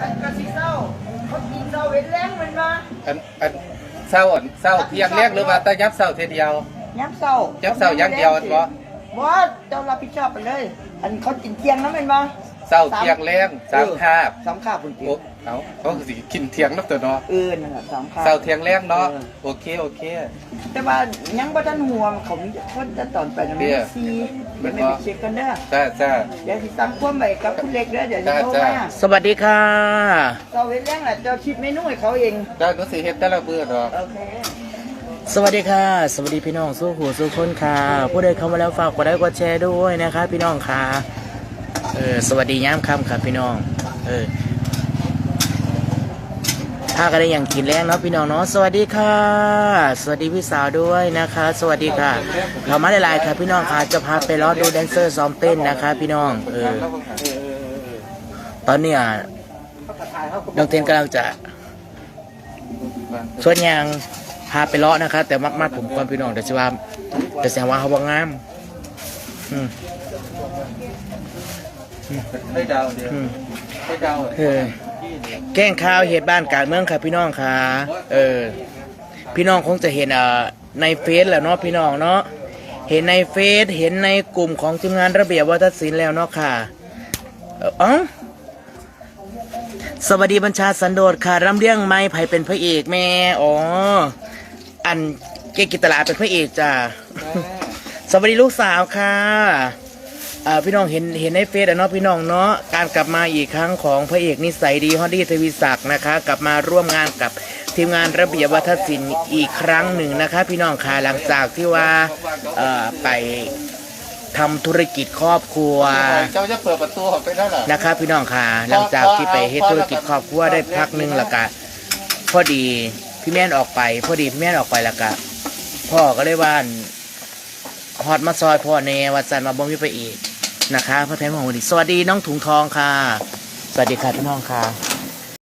อันกะสิเศร้าเขากินเศร้าเห็นแรงมันมาอันอันเศร้าอันเศร้าเที่ยงเรียกหรือว่าแต่ยับเศร้าเทียเดียว ย้ำเศร้าย้ำเศร้าอย่างเดียวอันบ่ ว่าเจ้ารับผิดชอบไปเลย อันเขากินเที่ยงแล้วแมันมา เศร้าเที่ยงแรงสามคาบสามคาบคุณติโอ้เอาเขาก็สิกินเที่ยงนับตัวเนาะเออนั่นแหละสามคาบเศร้าเที่ยงแรงเนาะเออโอเคโอเค แต่ว่ายังบ่ทันห่วงเขามีคนจะตอนไปนะเบี้มันยซีเป็เดี๋ยนวไม่บ่ไปเช็คกันเด้อจ้าจ้าเดี๋ยวสิตั้งความไว้กับคุณเล็กเด้อเดี๋ยวจะโทรจ้ามาจ้าสวัสดีค่ะเศร้าเห็นแรงแหละเจ้าคิดเมนูให้เขาเองจ้าหนูสิเฮ็ดแต่ละมื้อดอกโอเคสวัสดีค่ะ สวัสดีพี่น้องสู้หูสู้คนค่ะ ผู้ใดเข้ามาแล้วฝากกดไลค์กดแชร์ด้วยนะคะ พี่น้องค่ะ เออสวัสดีย้ำคำค่ะพี่น้อง เออถ้าก็ได้อย่างกินแรงเนาะพี่น้องเนาะสวัสดีค่ะ สวัสดีพี่สาวด้วยนะคะ สวัสดีค่ะเรามาหลายๆค่ะพี่น้องค่ะจะพาไปรอดูแดนเซอร์ซ้อมเต้นนะคะ พี่น้องเออตอนเนี้ยน้องเต้นกำลังจะส่วนยางพาไปเลาะนะครับแต่มัดมัดผมก่อนพี่น้องเดี๋ยวจะว่าเดี๋ยวแสดงว่าเขาว่างาม อืม ได้ดาวเดียวอืมได้ดาวเออแกล้งข่าวเหตุบ้านการเมืองครับพี่น้องค่ะ เออ พี่น้องคงจะเห็นเอ่อในเฟซแหล้วเนาะพี่น้องเนาะ เห็นในเฟซเห็นในกลุ่มของทีมงานระเบียบวัฒนศิลป์แล้วเนาะค่ะ เอ่อสวัสดีบัญชาสันโดษค่ะรำเรียงไม้ไผ่เป็นพระเอกแม่ อ๋อ อันเกกิตลาเป็นพระเอกจ้าสวัสดีลูกสาวค่ะ อ่าพี่น้องเห็นเห็นในเฟซอะเนาะพี่น้องเนาะการกลับมาอีกครั้งของพระเอกนิสัยดีฮอดดี้ทวีศักดิ์นะคะ กลับมาร่วมงานกับทีมงานระเบียบวัฒนศิลป์อีกครั้งหนึ่งนะคะ พี่น้องค่ะหลังจากที่ว่าเอ่อไปทำธุรกิจครอบครัว เจ้าจะเปิดประตูออกไปได้หรอนะครับพี่น้องค่ะหลังจากที่ไปเฮ็ดธุรกิจครอบครัวได้พักหนึงแล้วก็พอดีพี่แม่นออกไป พอดีพี่แม่นออกไปแล้วก็พ่อก็เลยว่าอั่นฮอดมาซอยพ่อเนวัดสันมาบ่มีไปอีก นะคะพระแพงของวันนี้สวัสดีน้องถุงทองค่ะ สวัสดีค่ะพี่น้องค่ะ